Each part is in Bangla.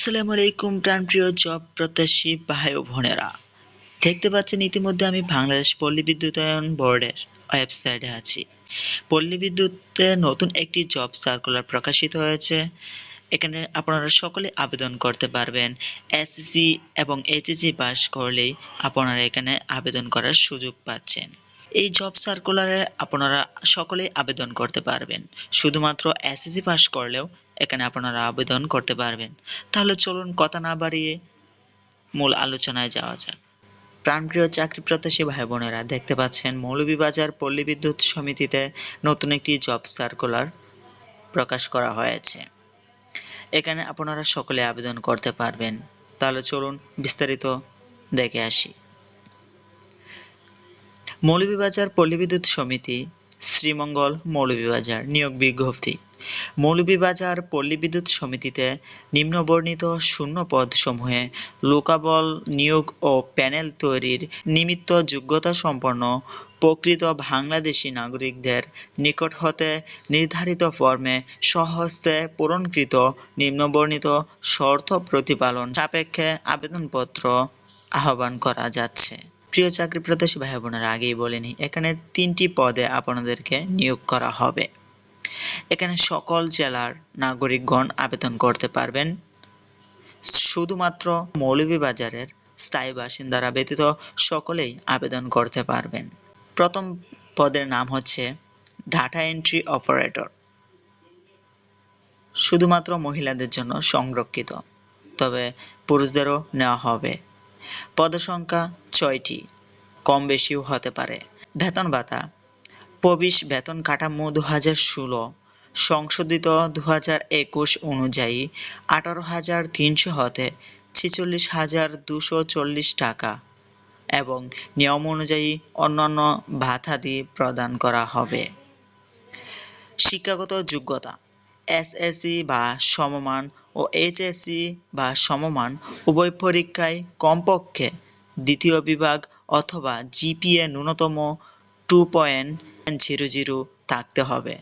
আসসালামু আলাইকুম, প্রাণপ্রিয় জব প্রত্যাশী ভাই ও বোনেরা। দেখতে পাচ্ছেন ইতিমধ্যে আমি বাংলাদেশ পল্লী বিদ্যুতায়ন বোর্ডের ওয়েবসাইটে আছি। পল্লী বিদ্যুতে নতুন একটি জব সার্কুলার প্রকাশিত হয়েছে। এখানে আপনারা সকলে আবেদন করতে পারবেন। এসএসসি এবং এইচএসসি পাস করলেই আপনারা এখানে আবেদন করার সুযোগ পাচ্ছেন। এই জব সার্কুলারে আপনারা সকলেই আবেদন করতে পারবেন। শুধুমাত্র এসএসসি পাস করলেও এখানে আপনারা আবেদন করতে পারবেন। তাহলে চলুন কথা না বাড়িয়ে মূল আলোচনায় যাওয়া যাক। প্রাণপ্রিয় চাকরি প্রত্যাশী ভাই বোনেরা দেখতে পাচ্ছেন মৌলভীবাজার পল্লী বিদ্যুৎ সমিতিতে নতুন একটি জব সার্কুলার প্রকাশ করা হয়েছে। এখানে আপনারা সকলে আবেদন করতে পারবেন। তাহলে চলুন বিস্তারিত দেখে আসি। মৌলভীবাজার পল্লী বিদ্যুৎ সমিতি শ্রীমঙ্গল মৌলভীবাজার নিয়োগ বিজ্ঞপ্তি। মৌলভীবাজার পল্লী বিদ্যুৎ সমিতিতে নিম্নবর্ণিত শূন্য পদ সমূহে লোকাবল নিয়োগ ও প্যানেল তৈরির নিমিত্ত যোগ্যতা সম্পন্ন প্রকৃত বাংলাদেশি নাগরিকদের নিকট হতে নির্ধারিত ফর্মে স্বহস্তে পূরণকৃত নিম্নবর্ণিত শর্ত প্রতিপালন সাপেক্ষে আবেদনপত্র আহ্বান করা যাচ্ছে। প্রিয় চাকরি প্রত্যাশী ভাই বোনেরা আগেই বলেনি এখানে তিনটি পদে আপনাদেরকে নিয়োগ করা হবে। এখানে সকল জেলার নাগরিকগণ আবেদন করতে পারবেন। শুধুমাত্র মৌলভীবাজারের স্থায়ী বাসিন্দারা ব্যতীত সকলেই আবেদন করতে পারবেন। প্রথম পদের নাম হচ্ছে ডাটা এন্ট্রি অপারেটর। শুধুমাত্র মহিলাদের জন্য সংরক্ষিত, তবে পুরুষদেরও নেওয়া হবে। পদসংখ্যা ছয়টি কম বেশিও হতে পারে। বেতন ভাতা প্রবিশ বেতন কাঠামো দু হাজার ষোলো। সংশোধিত দু হাজার একুশ অনুযায়ী আঠারো হাজার তিনশো হতে ছেচল্লিশ হাজার দুশো চল্লিশ টাকা এবং নিয়ম অনুযায়ী অন্যান্য ভাতাদি প্রদান করা হবে। শিক্ষাগত যোগ্যতা, এসএসসি বা সমমান ও এইচএসসি বা সমমান উভয় পরীক্ষায় কমপক্ষে দ্বিতীয় বিভাগ অথবা জিপিএ ন্যূনতম টু পয়েন্ট জিরো জিরো থাকতে হবে।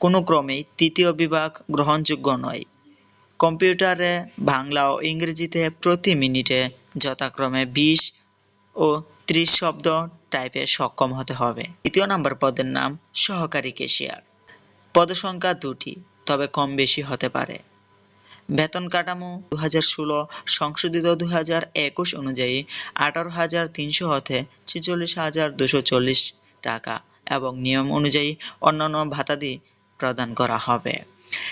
কোনো ক্রমেই তৃতীয় বিভাগ গ্রহণযোগ্য নয়। কম্পিউটারে, বাংলা ও ইংরেজিতে প্রতি মিনিটে যথাক্রমে বিশ ও ত্রিশ শব্দ টাইপে সক্ষম হতে হবে। দ্বিতীয় নাম্বার পদের নাম সহকারী কেশিয়ার পদসংখ্যা দুটি, তবে কম বেশি হতে পারে। বেতন কাঠামো দু হাজার ষোলো, সংশোধিত দু হাজার একুশ অনুযায়ী আঠারো হাজার তিনশো হতে ছেচল্লিশ হাজার দুশো চল্লিশ টাকা। এবং নিয়ম অনুযায়ী অন্যান্য ভাতাদি প্রদান করা হবে।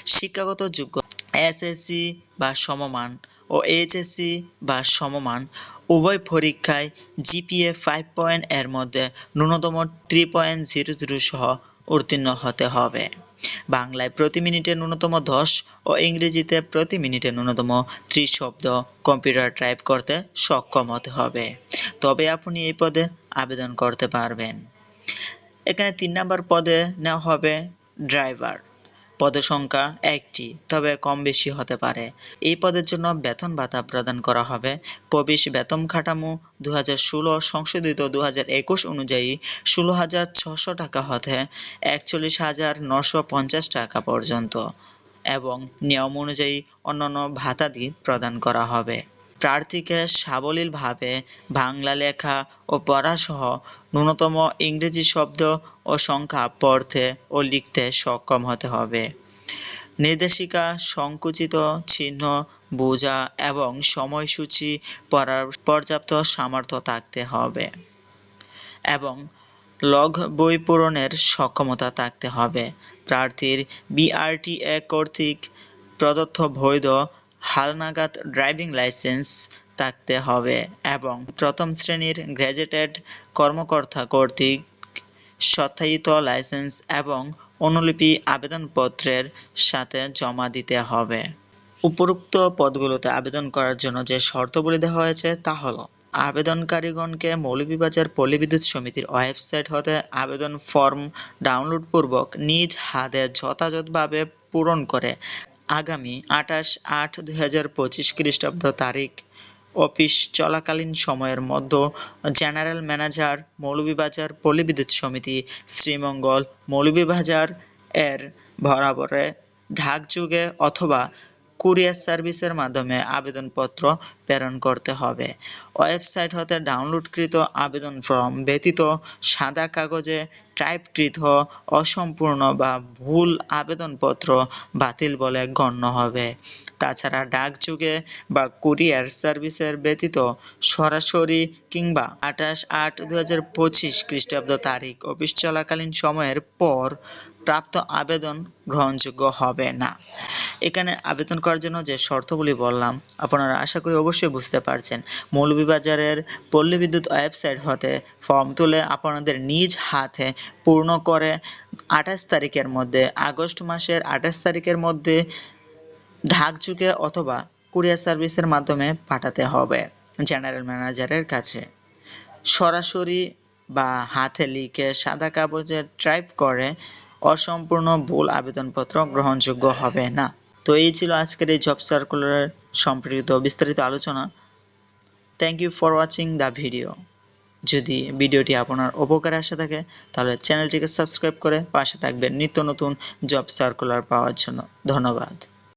শিক্ষাগত যোগ্য এসএসসি বা সমমান ও এইচএসসি বা সমমান উভয় পরীক্ষায় জিপিএ ফাইভ পয়েন্ট এর মধ্যে ন্যূনতম থ্রি পয়েন্ট জিরো জিরো সহ উত্তীর্ণ হতে হবে। বাংলায় প্রতি মিনিটে ন্যূনতম দশ ও ইংরেজিতে প্রতি মিনিটে ন্যূনতম ত্রিশ শব্দ কম্পিউটার টাইপ করতে সক্ষম হতে হবে। তবে আপনি এই পদে আবেদন করতে পারবেন। এখানে তিন নম্বর পদে নেওয়া হবে ড্রাইভার পদের সংখ্যা একটি, তবে কম বেশি হতে পারে। এই পদের জন্য বেতন ভাতা প্রদান করা হবে। প্রবেশ বেতন কাঠামো দু হাজার ষোলো, সংশোধিত দু হাজার একুশ অনুযায়ী ষোলো হাজার ছশো টাকা হতে একচল্লিশ হাজার নশো পঞ্চাশ টাকা পর্যন্ত। এবং নিয়ম অনুযায়ী অন্যান্য ভাতাদি প্রদান করা হবে। প্রার্থীকে সাবলীলভাবে বাংলা লেখা ও পড়াসহ ন্যূনতম ইংরেজি শব্দ ও সংখ্যা পড়তে ও লিখতে সক্ষম হতে হবে। নির্দেশিকা, সংকুচিত চিহ্ন, বোঝা এবং সময়সূচি পড়ার পর্যাপ্ত সামর্থ্য থাকতে হবে এবং লগ বই পূরণের সক্ষমতা থাকতে হবে। প্রার্থীর বিআরটিএ কর্তৃক প্রদত্ত বৈধ হালনাগাদ ড্রাইভিং লাইসেন্স থাকতে হবে এবং প্রথম শ্রেণির গ্র্যাজুয়েটেড কর্মকর্তা কর্তৃক সত্যায়িত লাইসেন্স এবং অনুলিপি আবেদনপত্রের সাথে জমা দিতে হবে। উপরোক্ত পদগুলোতে আবেদন করার জন্য যে শর্তগুলি দেওয়া হয়েছে তা হলো, আবেদনকারীগণকে মৌলভীবাজার পল্লী বিদ্যুৎ সমিতির ওয়েবসাইট হতে আবেদন ফর্ম ডাউনলোড পূর্বক নিজ হাতে যথাযথভাবে পূরণ করে আগামী আঠাশ আট দুই হাজার পঁচিশ খ্রিস্টাব্দ তারিখ। অফিস চলাকালীন সময়ের মধ্যে জেনারেল ম্যানেজার মৌলভীবাজার পলিবিদ্যুৎ সমিতি শ্রীমঙ্গল মৌলভীবাজার এর বরাবরে ঢাকযুগে অথবা কুরিয়ার সার্ভিসের মাধ্যমে আবেদনপত্র প্রেরণ করতে হবে। ওয়েবসাইট হতে ডাউনলোডকৃত আবেদন ফর্ম ব্যতীত সাদা কাগজে টাইপকৃত অসম্পূর্ণ বা ভুল আবেদনপত্র বাতিল বলে গণ্য হবে। তাছাড়া ডাকযোগে বা কুরিয়ার সার্ভিসের ব্যতীত সরাসরি কিংবা আঠাশ আট দু হাজার পঁচিশ খ্রিস্টাব্দ তারিখ অফিস চলাকালীন সময়ের পর প্রাপ্ত আবেদন গ্রহণযোগ্য হবে না। এখানে আবেদন করার জন্য যে শর্তগুলি বললাম, আপনারা আশা করি অবশ্যই বুঝতে পারছেন। মৌলভীবাজারের পল্লী বিদ্যুৎ ওয়েবসাইট হতে ফর্ম তুলে আপনাদের নিজ হাতে পূর্ণ করে আঠাশ তারিখের মধ্যে, আগস্ট মাসের আঠাশ তারিখের মধ্যে ঢাকযুগে অথবা কুরিয়ার সার্ভিসের মাধ্যমে পাঠাতে হবে জেনারেল ম্যানেজারের কাছে। সরাসরি বা হাতে লিখে সাদা কাগজে টাইপ করে অসম্পূর্ণ ভুল আবেদনপত্র গ্রহণযোগ্য হবে না। তো এই ছিল আজকের এই জব সার্কুলার সম্পর্কিত বিস্তারিত আলোচনা। Thank you for watching the video যদি ভিডিওটি আপনার উপকারে আসে থাকে, তাহলে চ্যানেলটিকে সাবস্ক্রাইব করে পাশে থাকবেন নিত্য নতুন জব সার্কুলার পাওয়ার জন্য। ধন্যবাদ।